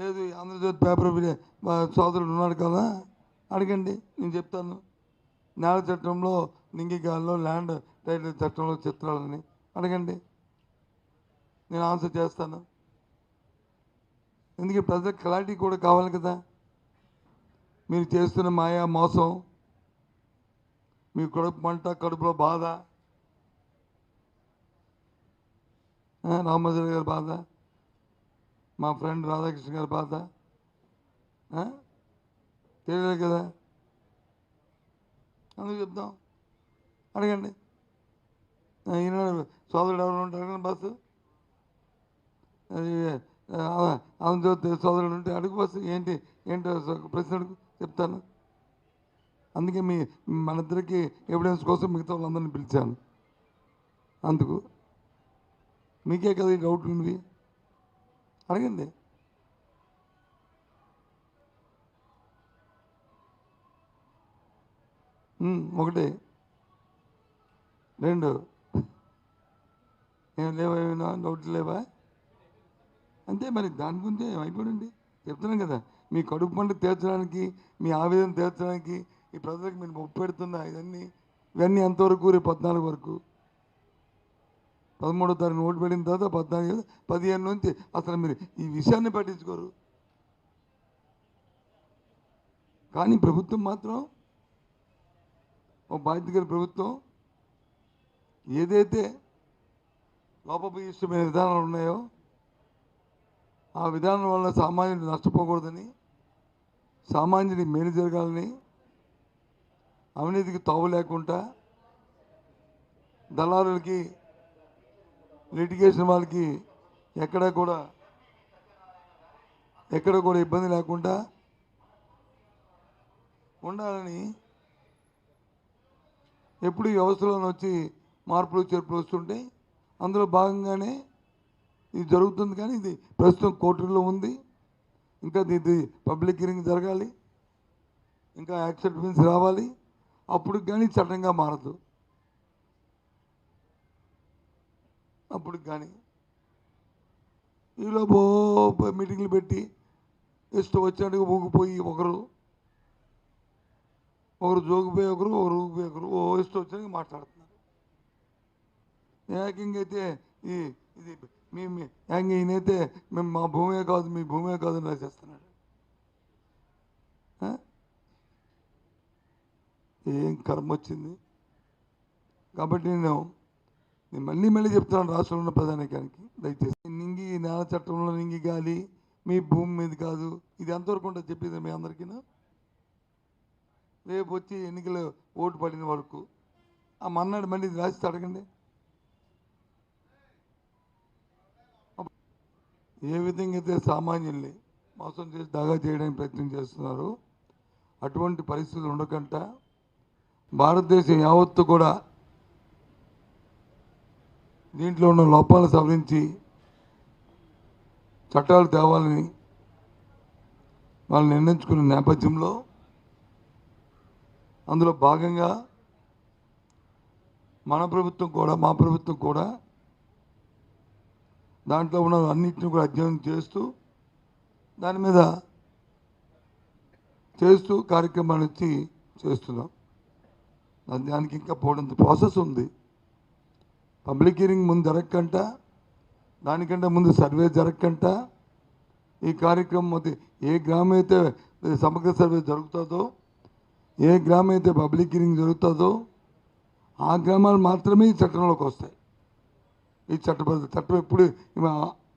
లేదు ఆంధ్రజ్యోతి పేపర్ మా సోదరుడు ఉన్నాడు కదా అడగండి నేను చెప్తాను. నేల చట్టంలో నింగిగాల్లో ల్యాండ్ టైటిల్ చట్టంలో చిత్రాలని అడగండి. నేను ఆన్సర్ చేస్తాను. ఎందుకంటే ప్రజలకు క్లారిటీ కూడా కావాలి కదా? మీరు చేస్తున్న మాయా మోసం మీ కడుపు మంట కడుపులో బాధ రామచంద్ర గారి బాధ. మా ఫ్రెండ్ రాధాకృష్ణ గారి పాత. తెలియదు కదా? అందుకు చెప్తాం అడగండి. ఈనాడు సోదరుడు ఎవరు ఉంటారు కదా బస్సు? అది ఆంధ్రజ్యోతి సోదరుడు ఉంటే అడుగు బస్సు. ఏంటి ఏంటో ఒక ప్రశ్న అడుగు చెప్తాను. అందుకే మీ మన ఇద్దరికి ఎవిడెన్స్ కోసం మిగతా వాళ్ళందరినీ పిలిచాను. అందుకు. మీకే కదా ఈ డౌట్ ఉంది అడగండి ఒకటి. రెండు. ఏం లేవా ఏమైనా డౌట్ లేవా? అంతే మరి దాని గురించి ఏమైపోయింది చెప్తున్నాం కదా మీ కడుపు పంట తీర్చడానికి మీ ఆవేదన తీర్చడానికి ఈ ప్రజలకు మీరు మొప్పు పెడుతున్న ఇవన్నీ ఇవన్నీ ఎంతవరకు? రేపు పద్నాలుగు వరకు. పదమూడో తారీఖు ఓటు పెట్టిన తర్వాత పద్నాలుగు పదిహేను నుంచి అసలు మీరు ఈ విషయాన్ని పట్టించుకోరు. కానీ ప్రభుత్వం మాత్రం ఓ బాధ్యత గల ప్రభుత్వం ఏదైతే లోపభీష్టమైన విధానాలు ఉన్నాయో ఆ విధానం వల్ల సామాన్యుడు నష్టపోకూడదని సామాన్యుడి మేలు జరగాలని అవినీతికి తావు లేకుండా దళారులకి లిటిగేషన్ వాళ్ళకి ఎక్కడ కూడా ఎక్కడ కూడా ఇబ్బంది లేకుండా ఉండాలని ఎప్పుడు ఈ వచ్చి మార్పులు చేర్పులు వస్తుంటే అందులో భాగంగానే ఇది జరుగుతుంది కానీ ఇది ప్రస్తుతం కోర్టుల్లో ఉంది. ఇంకా ఇది పబ్లిక్ హియరింగ్ జరగాలి. ఇంకా యాక్సెప్టెన్స్ రావాలి. అప్పుడు కానీ చట్టంగా మారదు. అప్పుడు కానీ. ఈలోపు మీటింగ్లు పెట్టి ఇష్టం వచ్చినట్టుగా ఊగిపోయి ఒకరు ఒకరు జోగిపోయి ఒకరు ఒకరు ఊగిపోయి ఒకరు. ఓ ఇష్టం వచ్చినట్టుగా మాట్లాడుతున్నారు. ఏకంగా అయితే ఈ ఇది మీ మీ ఈయనైతే మేము మా భూమే కాదు మీ భూమే కాదు రాసేస్తున్నాడు. ఏం కర్మ వచ్చింది? కాబట్టి నేను నేను మళ్ళీ మళ్ళీ చెప్తున్నాను రాష్ట్రంలో ఉన్న ప్రధానికానికి. దయచేసి నింగి నేల చట్టంలో నింగి గాలి మీ భూమి మీద కాదు ఇది ఎంతవరకు ఉంటుంది చెప్పేది మీ అందరికీ రేపు వచ్చి ఎన్నికలు ఓటు పడిన వరకు ఆ మన్నాడు మళ్ళీ ఇది రాసి అడగండి ఏ విధంగా అయితే సామాన్యుల్ని మోసం చేసి దాగా చేయడానికి ప్రయత్నం చేస్తున్నారు అటువంటి పరిస్థితులు ఉండకుండా భారతదేశం యావత్తు కూడా దీంట్లో ఉన్న లోపాలను సవరించి చట్టాలు తేవాలని వాళ్ళు నిర్ణయించుకున్న నేపథ్యంలో అందులో భాగంగా మన ప్రభుత్వం కూడా మా ప్రభుత్వం కూడా దాంట్లో ఉన్న అన్నింటిని కూడా అధ్యయనం చేస్తూ దాని మీద చేస్తూ కార్యక్రమాలు వచ్చి చేస్తున్నాం. దానికి ఇంకా పోవడంత ప్రాసెస్ ఉంది. పబ్లిక్ హీరింగ్ ముందు జరగకంట దానికంటే ముందు సర్వే జరగకంట. ఈ కార్యక్రమం అది ఏ గ్రామం అయితే సమగ్ర సర్వే జరుగుతుందో ఏ గ్రామం అయితే పబ్లిక్ హీరింగ్ జరుగుతుందో ఆ గ్రామాలు మాత్రమే ఈ చట్టంలోకి వస్తాయి. ఈ చట్ట చట్టం ఎప్పుడు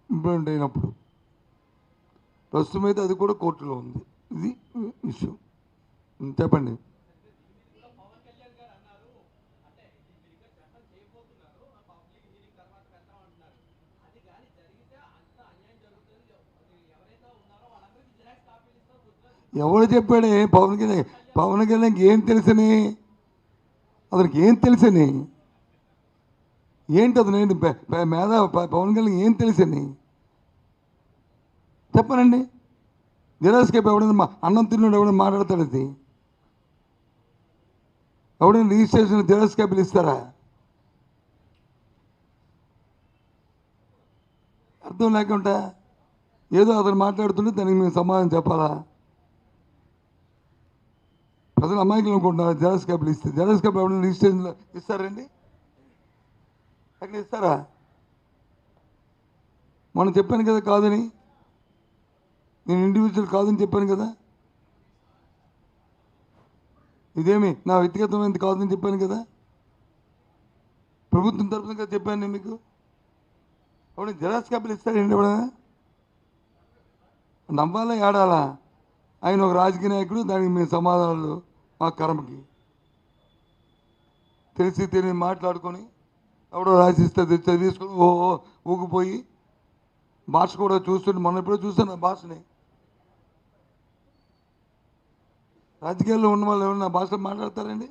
ఇంప్లిమెంట్ అయినప్పుడు. ప్రస్తుతం అయితే అది కూడా కోర్టులో ఉంది. ఇది విషయం. చెప్పండి. ఎవడు చెప్పాడే? పవన్ కళ్యాణ్. పవన్ కళ్యాణ్కి ఏం తెలుసని? అతనికి ఏం తెలుసని? ఏంటి అతను? ఏంటి? మీద మేధా పవన్ కళ్యాణ్ ఏం తెలుసని? చెప్పనండి. నిరాశకేపు ఎవడైనా మా అన్నం తిన్నాడు ఎవడైనా మాట్లాడతాడు అది? ఎవడైనా రిజిస్ట్రేషన్ నిరాశకేపులు ఇస్తారా? అర్థం లేకుండా ఏదో అతను మాట్లాడుతుంటే దానికి మేము సమాధానం చెప్పాలా? ప్రజలు అమాయకులు అనుకుంటున్నారు. జెరాక్స్ కాపీలు ఇస్తే జెరాక్స్ కాపీ ఎవరైనా రిజిస్ట్రేషన్లో ఇస్తారండి అక్కడ ఇస్తారా మనం చెప్పాను కదా కాదని. నేను ఇండివిజువల్ కాదని చెప్పాను కదా. ఇదేమి? నా వ్యక్తిగతమైనది కాదని చెప్పాను కదా. ప్రభుత్వం తరఫున కదా చెప్పాను నేను మీకు. అప్పుడు జెరాక్స్ కాపీలు ఇస్తారండి ఎవడైనా నమ్మాలా ఏడాలా? ఆయన ఒక రాజకీయ నాయకుడు దానికి మేము సమాధానాలు మా కర్మకి. తెలిసి తెలియని మాట్లాడుకొని ఎవడో రాసిస్తే తెచ్చి తీసుకొని ఓ ఓ ఊగిపోయి భాష కూడా చూస్తుంటే మనం ఎప్పుడో చూస్తాను ఆ భాషని. రాజకీయాల్లో ఉన్న వాళ్ళు ఎవరైనా భాషలో మాట్లాడతారండి?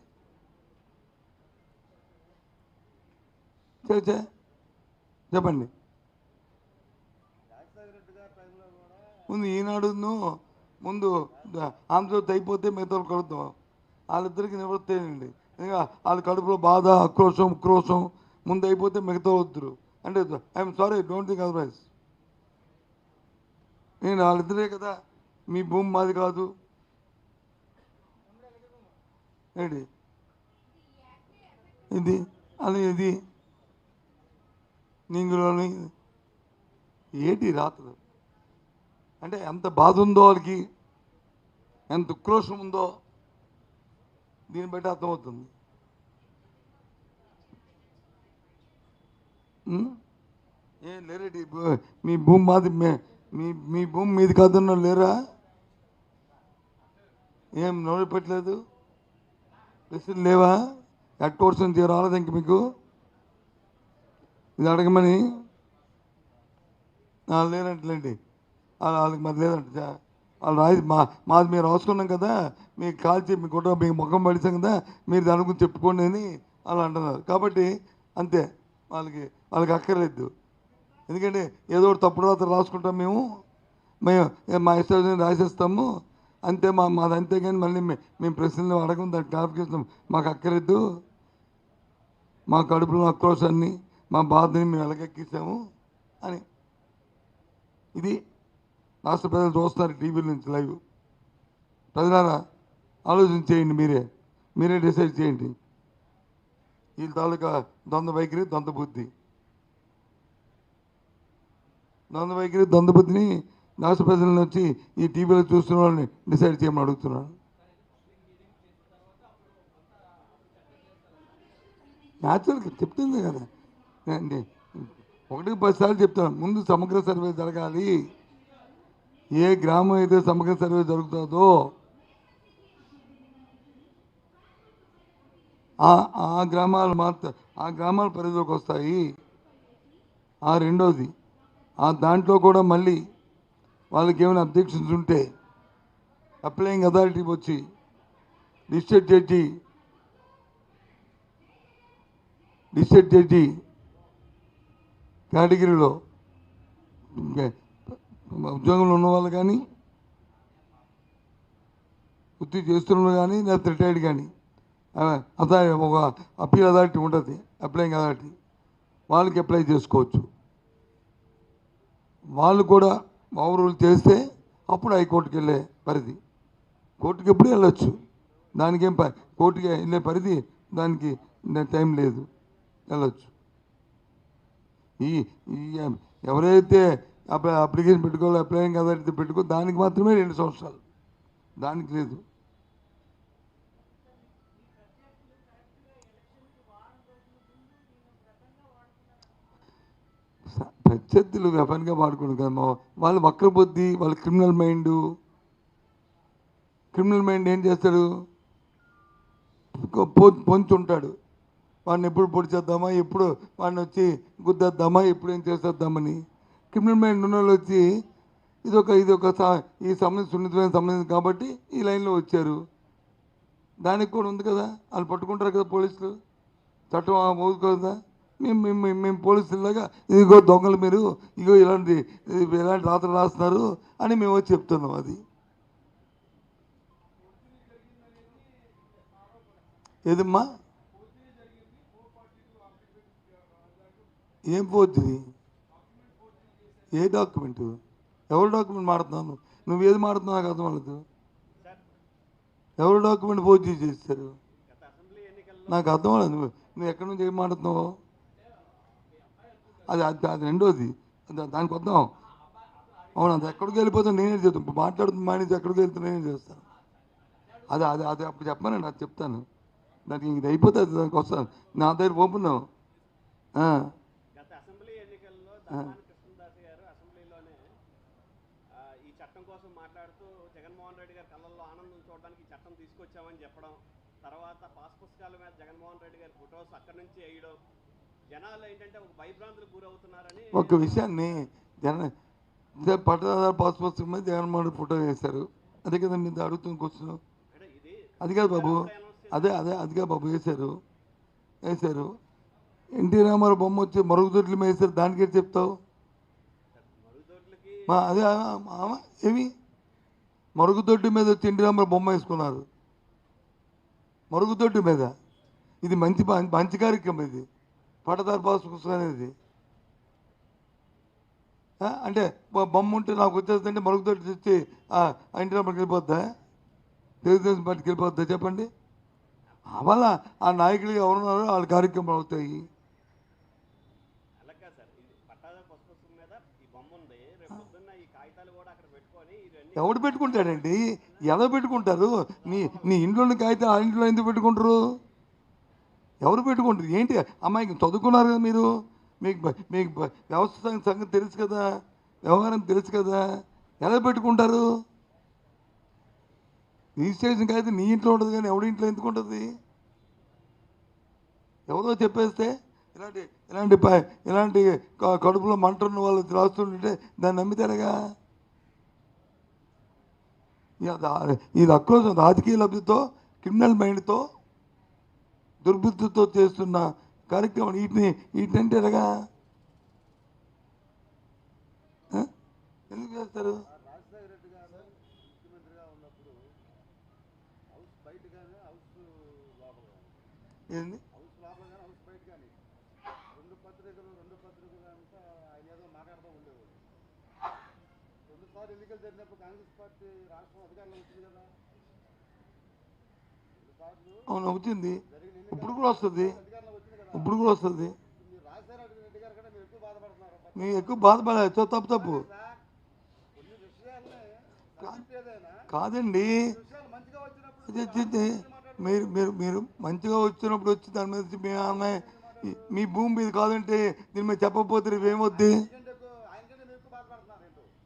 చే చెప్పండి. ముందు ఈనాడును ముందు ఆంధ్రజ్యోతి అయిపోతే మిగతా కలుద్దాం. కడుతాం వాళ్ళిద్దరికి నివృత్తేనండి. ఇంకా వాళ్ళ కడుపులో బాధ ఆక్రోశం క్రోషం ముందు అయిపోతే మిగతా వద్దురు అంటే I'm sorry don't think otherwise నేను వాళ్ళిద్దరే కదా మీ భూమి మాది కాదు. ఏంటి? ఇది అని ఇది నింగులోని ఏంటి రాత్రులు అంటే ఎంత బాధ ఉందో వాళ్ళకి ఎంత ఉక్రోషం ఉందో దీన్ని బట్టి అర్థమవుతుంది. ఏ ఏం లేరేటి మీ భూమి మాది మీ మీ భూమి మీది కాదన్న లేరా? ఏం నోరు పెట్టలేదు? ప్రశ్నలు లేవా? హెడ్ కోర్స్ నుంచి రాలేదు ఇంక మీకు? ఇది అడగమని? ఆ, వాళ్ళకి మరి లేదంట చా- వాళ్ళు రాయి మా మాది మీరు రాసుకున్నాం కదా మీకు కాల్చి మీ గుడ్డ మీకు ముఖం పడిచాం కదా మీరు దాని గురించి చెప్పుకోండి అని వాళ్ళు అంటున్నారు. కాబట్టి అంతే వాళ్ళకి వాళ్ళకి అక్కర్లేదు. ఎందుకంటే ఏదో ఒకటి తప్పుడు రాత్రి రాసుకుంటాం మేము. మేము మా ఇష్టం రాసేస్తాము. అంతే మా మాది అంతే కానీ మళ్ళీ మేము ప్రశ్నలు అడగం దానికి క్లారిఫికేషన్ మాకు అక్కర్లేదు. మా కడుపులో ఆక్రోశాన్ని మా బాధని మేము ఎలకెక్కిస్తాము అని. ఇది రాష్ట్ర ప్రజలు చూస్తున్నారు టీవీ నుంచి లైవ్. ప్రజలారా ఆలోచన చేయండి మీరే. మీరే డిసైడ్ చేయండి. వీళ్ళ తాలూకా ద్వంద్వ వైఖరి ద్వంద్వ బుద్ధి. ద్వంద్వ వైఖరి ద్వంద్వ బుద్ధిని రాష్ట్ర ప్రజల వచ్చి ఈ టీవీలో చూస్తున్న వాళ్ళని డిసైడ్ చేయమని అడుగుతున్నాను. న్యాచురల్గా చెప్తుంది కదా. ఒకటికి పది సార్లు చెప్తాను. ముందు సమగ్ర సర్వే జరగాలి. ఏ గ్రామం అయితే సమగ్ర సర్వే జరుగుతుందో ఆ ఆ గ్రామాలు మాత్ర ఆ గ్రామాల పరిధిలోకి వస్తాయి. ఆ రెండోది ఆ దాంట్లో కూడా మళ్ళీ వాళ్ళకి ఏమైనా అబ్జెక్షన్స్ ఉంటే అప్లయింగ్ అథారిటీ వచ్చి డిస్ట్రిక్ట్ జడ్జి డిస్ట్రిక్ట్ జడ్జి కేటగిరీలో ఇంకా ఉద్యోగంలో ఉన్న వాళ్ళు కానీ వృత్తి చేస్తున్న కానీ లేకపోతే రిటైర్డ్ కానీ అథారి ఒక అప్పీల్ అథారిటీ ఉంటుంది అప్లయింగ్ అథారిటీ వాళ్ళకి అప్లై చేసుకోవచ్చు. వాళ్ళు కూడా ఓవరూల్ చేస్తే అప్పుడు హైకోర్టుకి వెళ్ళే పరిధి. కోర్టుకి ఎప్పుడు వెళ్ళొచ్చు. దానికేం ప కోర్టుకి వెళ్ళే పరిధి దానికి టైం లేదు. వెళ్ళొచ్చు. ఈ ఈ ఎవరైతే అప్లికేషన్ పెట్టుకోవాలి అప్లయింగ్ అథారిటీ పెట్టుకో దానికి మాత్రమే రెండు సంవత్సరాలు. దానికి లేదు. ప్రత్యర్థులు వెపన్గా వాడుకోండి కదా మా వాళ్ళు వక్రబుద్ధి వాళ్ళ క్రిమినల్ మైండ్. క్రిమినల్ మైండ్ ఏం చేస్తాడు? పొంచి ఉంటాడు వాడిని ఎప్పుడు పొడిచేద్దామా? ఎప్పుడు వాడిని వచ్చి గుద్దేద్దామా? ఎప్పుడు ఏం చేసేద్దామని. క్రిమినల్ మైండ్ ఉన్న వాళ్ళు వచ్చి ఇది ఒక ఇది ఒక ఈ సంబంధం సున్నితమైన సంబంధం కాబట్టి ఈ లైన్లో వచ్చారు. దానికి కూడా ఉంది కదా వాళ్ళు పట్టుకుంటారు కదా పోలీసులు. చట్టం మోదు మేము మేము మేము- పోలీసులాగా ఇదిగో దొంగలు మీరు ఇగో ఇలాంటి ఇలాంటి రాత్రులు రాస్తున్నారు అని మేము వచ్చి చెప్తున్నాం అది. ఏదమ్మా? ఏం పోతుంది? ఏ డాక్యుమెంట్ ఎవరు డాక్యుమెంట్ మాడుతున్నాను నువ్వు ఏది మాడుతున్నావు నాకు అర్థం అవ్వలేదు. ఎవరు డాక్యుమెంట్ ఫోర్జీ చేస్తారు నాకు అర్థం నువ్వు నువ్వు ఎక్కడి నుంచి ఏం మాడుతున్నావు అది అది అది రెండోది. దానికి వద్దాం అవును? అది ఎక్కడికి వెళ్ళిపోతాను నేనే చెప్తాను. ఇప్పుడు మాట్లాడుతున్న మానేసి ఎక్కడికి వెళ్తే నేనే చేస్తాను. అది అది అది అప్పుడు చెప్పానండి అది చెప్తాను. దానికి ఇది అయిపోతుంది దానికి వస్తాను. నా దగ్గర ఓపెన్ గత అసెంబ్లీ ఎన్నికల్లో దామాని కృష్ణదాస్ గారు అసెంబ్లీలోనే ఆ, ఈ చట్టం కోసం మాట్లాడుతూ జగన్మోహన్ రెడ్డి గారి కళ్ళల్లో ఆనందం చూడడానికి ఈ చట్టం తీసుకొచ్చామని చెప్పడం తర్వాత పాస్ పుస్తకాల మీద జగన్మోహన్ రెడ్డి గారి ఫొటోస్ అక్కడి నుంచి వేయడం జనాలు ఏంటంటే ఒక భయభ్రాంతులకు గురవుతున్నారని ఒక విషయాన్ని జన పట్టదారు పాస్ పుస్తకం మీద జగన్మోహన్ రెడ్డి ఫోటో వేశారు. అదే కదా మీరు అడుగుతున్న క్వశ్చన్ అది కాదు బాబు. అదే అదే అది కాదు బాబు వేశారు. వేశారు. ఎన్టీ రామారావు బొమ్మ వచ్చి మరుగుదొడ్లు మీద వేశారు. దానికి చెప్తావు? అదే ఏమి? మరుగుదొడ్డి మీద వచ్చి ఎన్టీ రామారావు బొమ్మ వేసుకున్నారు. మరుగుదొడ్డు మీద. ఇది మంచి మంచి కార్యక్రమం ఇది. పట్టదారు బాస్ అనేది. అంటే బొమ్మ ఉంటే నాకు వచ్చేస్తుంటే మరుగుదొడ్డు తెచ్చి ఇంటి రామారావుకి వెళ్ళిపోద్దా? తెలుగుదేశం పార్టీకి వెళ్ళిపోద్దా చెప్పండి? అవల్ల ఆ నాయకులు ఎవరున్నారో వాళ్ళ కార్యక్రమాలు అవుతాయి అలా కాదు సార్ ఇది పట్టాదారు పసు పుస్తకం మీద ఈ బొమ్మ ఉంది రేపు పొద్దున్న ఈ కాగితాలు కూడా అక్కడ పెట్టుకొని ఇవన్నీ ఎవడు పెట్టుకుంటాడండి? ఎలా పెట్టుకుంటారు? నీ నీ ఇంట్లోని కాగితే ఆ ఇంట్లో ఎందుకు పెట్టుకుంటారు? ఎవరు పెట్టుకుంటారు? ఏంటి? అమ్మాయికి చదువుకున్నారు కదా మీరు? మీకు మీకు వ్యవస్థ సంగతి తెలుసు కదా? వ్యవహారం తెలుసు కదా? ఎలా పెట్టుకుంటారు? రిజిస్ట్రేషన్ కాగితం నీ ఇంట్లో ఉంటుంది కానీ ఎవడి ఇంట్లో ఎందుకు ఉంటుంది? ఎవరో చెప్పేస్తే ఇలాంటి ఇలాంటి ఇలాంటి క- కడుపులో మంట ఉన్న వాళ్ళు రాస్తుంటే దాన్ని నమ్మితారగా? ఇక దా- ఈ అక్రోశం రాజకీయ లబ్ధితో క్రిమినల్ మైండ్తో దుర్బుద్ధితో చేస్తున్న కార్యక్రమం వీటిని వీటినంటే ఎలాగా? ఎందుకు చేస్తారు? రాజశేఖర రెడ్డి గారు ముఖ్యమంత్రిగా ఉన్నప్పుడు హౌస్ బయట కానీ హౌస్ లోపల కానీ ఏంది హౌస్ లోపల కానీ హౌస్ బయట కానీ రెండు పత్రికలు రెండు పత్రికలు అంతా ఆయన ఏదో మాట్లాడుతూ ఉండేవాడు ఎన్నికలు జరిగినప్పుడు కాంగ్రెస్ పార్టీ రాష్ట్రం అధికారంలో వచ్చింది కదా. అవును వచ్చింది ఇప్పుడు కూడా వస్తుంది. ఇప్పుడు కూడా వస్తుంది. మేము ఎక్కువ బాధపడలేదు. తప్పు తప్పు కాదండి. వచ్చింది మీరు మీరు మీరు మంచిగా వచ్చినప్పుడు వచ్చి దాని మీద వచ్చి మీ ఆమె మీ భూమి మీద కాదంటే దీని మీద చెప్పకపోతే ఏమొద్ది?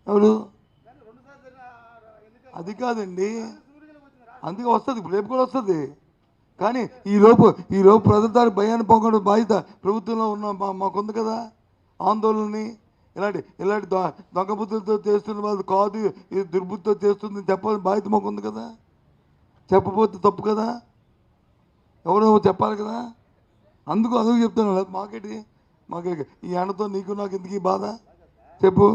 ఎవరు కానీ రెండుసార్లు జరిగిన ఆ ఎన్నికలు అది కాదండి. అందుకే వస్తుంది రేపు కూడా వస్తుంది. కానీ ఈ లోపు ఈ లోపు ప్రజల భయాన్ని పొంగడం బాధ్యత ప్రభుత్వంలో ఉన్న మాకుంది కదా. ఆందోళనని ఇలాంటి ఇలాంటి దొంగ బుద్ధులతో చేస్తున్న వాళ్ళు కాదు ఇది దుర్బుద్ధితో చేస్తుంది చెప్పాల్సిన బాధ్యత మాకుంది కదా. చెప్పబోతే తప్పు కదా. ఎవరో చెప్పాలి కదా. అందుకు అందుకు చెప్తాను మాకేటి మాకే ఈ ఎండతో నీకు నాకు ఎందుకు ఈ బాధ? చెప్పు.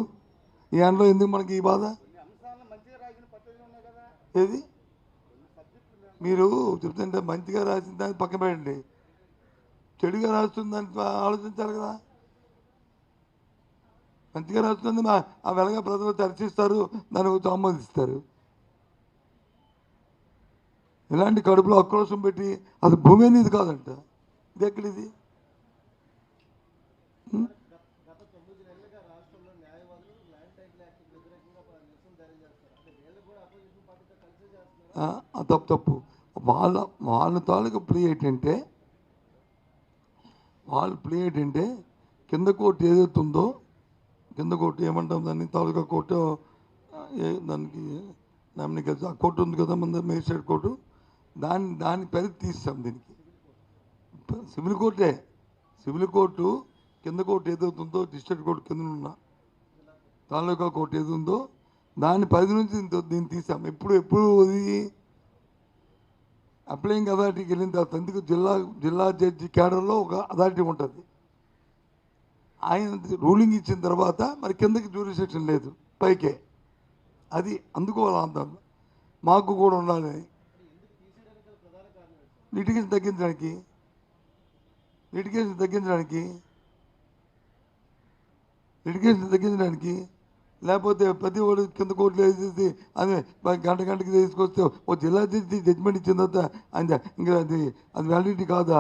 ఈ ఎండలో ఎందుకు మనకి ఈ బాధ కొన్ని అంశాలను మంచిగా రాసిన పత్రికలు ఉన్నాయి కదా ఏది? మీరు చెప్తుంటే మంచిగా రాసిన దాన్ని పక్కన పెట్టండి. చెడుగా రాస్తుందని ఆలోచించాలి కదా. మంచిగా రాస్తుంది మా ఆ వెలగ ప్రజలు చర్చిస్తారు దానికి వచ్చి ఆమోదిస్తారు. ఇలాంటి కడుపులో ఆక్రోశం పెట్టి అది భూమి అనేది కాదంట. ఇది ఎక్కడిది ఉం? గత తొమ్మిది నెలలుగా రాష్ట్రంలో న్యాయవాదులు ల్యాండ్ టైటిల్ యాక్ట్ వ్యతిరేకంగా నిరసన తెలియజేస్తారు అంటే వీళ్ళు కూడా అపోజిషన్ పార్టీతో కలిసి చేస్తున్నారు ఆ, ఆ తప్పు తప్పు. వాళ్ళ వాళ్ళ తాలూకు ప్లే ఏంటంటే వాళ్ళ ప్లే ఏంటంటే కింద కోర్టు ఏదైతే ఉందో కింద కోర్టు ఏమంటాం దాన్ని? తాలూకా కోర్టు దానికి నామినీ ఆ కోర్టు ఉంది కదా మన మేజిస్ట్రేట్ కోర్టు. దాన్ని దాని పరిధి తీస్తాం దీనికి. సివిల్ కోర్టే. సివిల్ కోర్టు కింద కోర్టు ఏదైతే ఉందో డిస్ట్రిక్ట్ కోర్టు కింద ఉన్న తాలూకా కోర్టు ఏది ఉందో దాన్ని పది నుంచి దీన్ని తీసాం. ఎప్పుడు ఎప్పుడు అది అప్లయింగ్ అథారిటీకి వెళ్ళిన తర్వాత ఎందుకు జిల్లా జిల్లా జడ్జి క్యాడర్లో ఒక అథారిటీ ఉంటుంది. ఆయన రూలింగ్ ఇచ్చిన తర్వాత మరి కిందకి జ్యూరిసెక్షన్ లేదు పైకే. అది అందుకు ఆందోళన. మాకు కూడా ఉండాలి లిటిగేషన్ తగ్గించడానికి లిటిగేషన్ తగ్గించడానికి లిటిగేషన్ తగ్గించడానికి లేకపోతే ప్రతి వాడు కింద కోర్టులో వేసేసి అది గంట గంటకి తీసుకొస్తే ఓ జిల్లా జడ్జి జడ్జిమెంట్ ఇచ్చిన తర్వాత ఆయన ఇంకా అది అది వ్యాలిడిటీ కాదా?